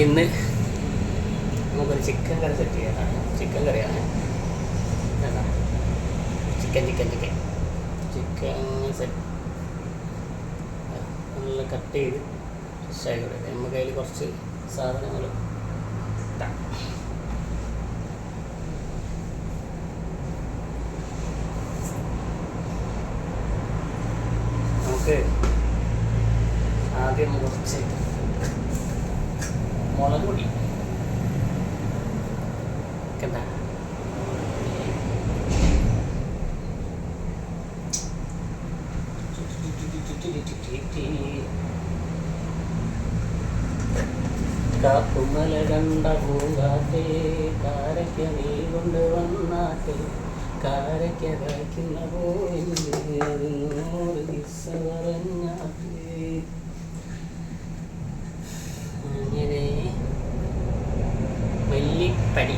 ഇന്ന് നമുക്കൊരു ചിക്കൻ കറി സെറ്റ് ചെയ്യാനാണ്. ചിക്കൻ കറിയാണ്. Chicken chicken chicken chicken set നല്ല കട്ട് ചെയ്ത് ഫ്രഷായി കൊടുക്കുക നമുക്ക് അതിൽ കുറച്ച് സാധനങ്ങൾ നമുക്ക് ആദ്യം കുറച്ച് മുളക് പൊടി kena കാപ്പുമല കണ്ട പൂങ്കാറ്റേ കാരയ്ക്ക നീ കൊണ്ടുവന്നാട്ടെ കാരയ്ക്ക കഴിക്കുന്ന പോയില്ലേ നൂറ് പറഞ്ഞാട്ടേ. മല്ലിപ്പടി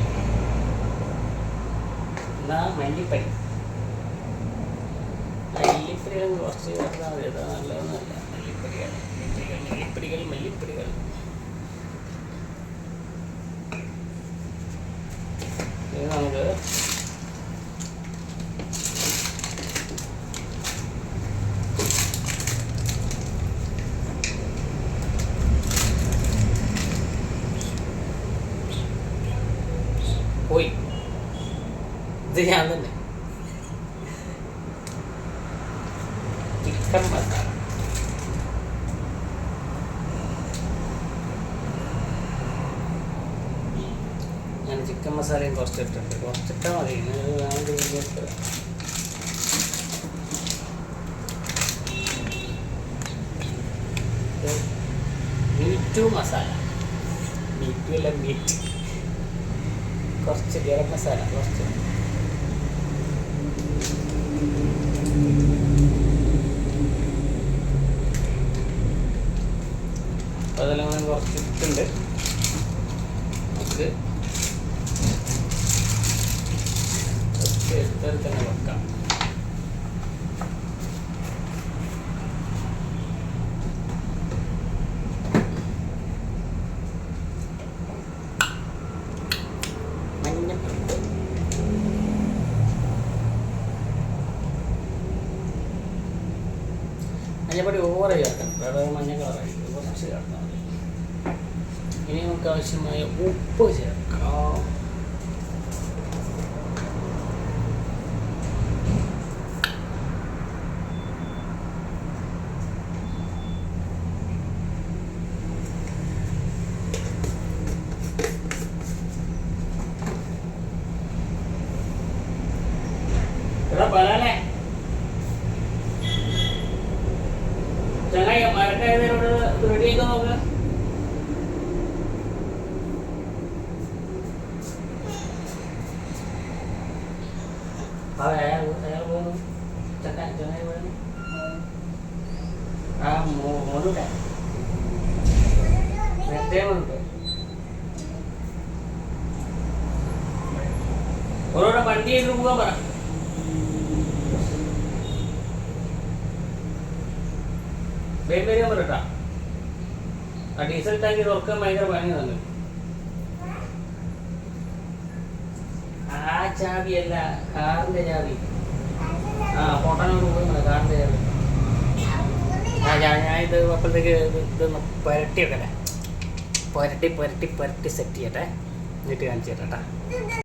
എന്നാ മല്ലിപ്പടി മല്ലിപ്പടികൾ കുറച്ച് നല്ലതൊന്നുമല്ല മല്ലിപ്പടികൾ മല്ലിപ്പടികൾ മല്ലിപ്പടികൾ മല്ലിപ്പടികൾ ഇത് നമുക്ക് പോയി. ഇത് ഞാൻ തന്നെ. ചിക്കൻ മസാല. ഞാൻ ചിക്കൻ മസാലയും കുറച്ച് ഇട്ടിട്ടുണ്ട്. കുറച്ചിട്ടാൽ മതി. ഇത് മീറ്റു മസാല. മീറ്റു അല്ല മീറ്റ്. കുറച്ച് ഗരം മസാല കുറച്ച്. അതെല്ലാം കുറച്ച് ഇട്ടുണ്ട് നമുക്ക് കുറച്ച് തന്നെ വെക്കാം മഞ്ഞപ്പൊടി മഞ്ഞപ്പൊടി ഓവർ ചേർക്കണം. അതായത് മഞ്ഞ കളറായി കുറച്ച് ചേർത്താൽ ഇനി നമുക്ക് ആവശ്യമായ ഉപ്പ് ചേർക്കാം ചങ്ങായി മരക്കായതിനോട് റെഡി ആക്കാൻ നോക്കുക അതെ അയാൾ പോകുന്നു ചങ്ങായി ചങ്ങായി പോകുന്നു ആ മോനുടെ നേരത്തെ വന്നിട്ട് ഓരോരോ വണ്ടി ചെയ്ത് പോകാൻ പറ വേഗം വരിക പറട്ടാ ആ ഡീസൽ ടാങ്ക് തുറക്കാൻ ഭയങ്കര പണി തന്നെ ആ ചാവിയല്ല കാറിന്റെ ചാവി. ആ ഫോട്ടോനോട് കാറിന്റെ ചാവി. ആ അപ്പോഴത്തേക്ക് ഇത് ഇതൊന്ന് പുരട്ടി വെക്കട്ടെ. പുരട്ടി പുരട്ടി പുരട്ടി സെറ്റ് ചെയ്യട്ടെ. എന്നിട്ട് കാണിച്ചു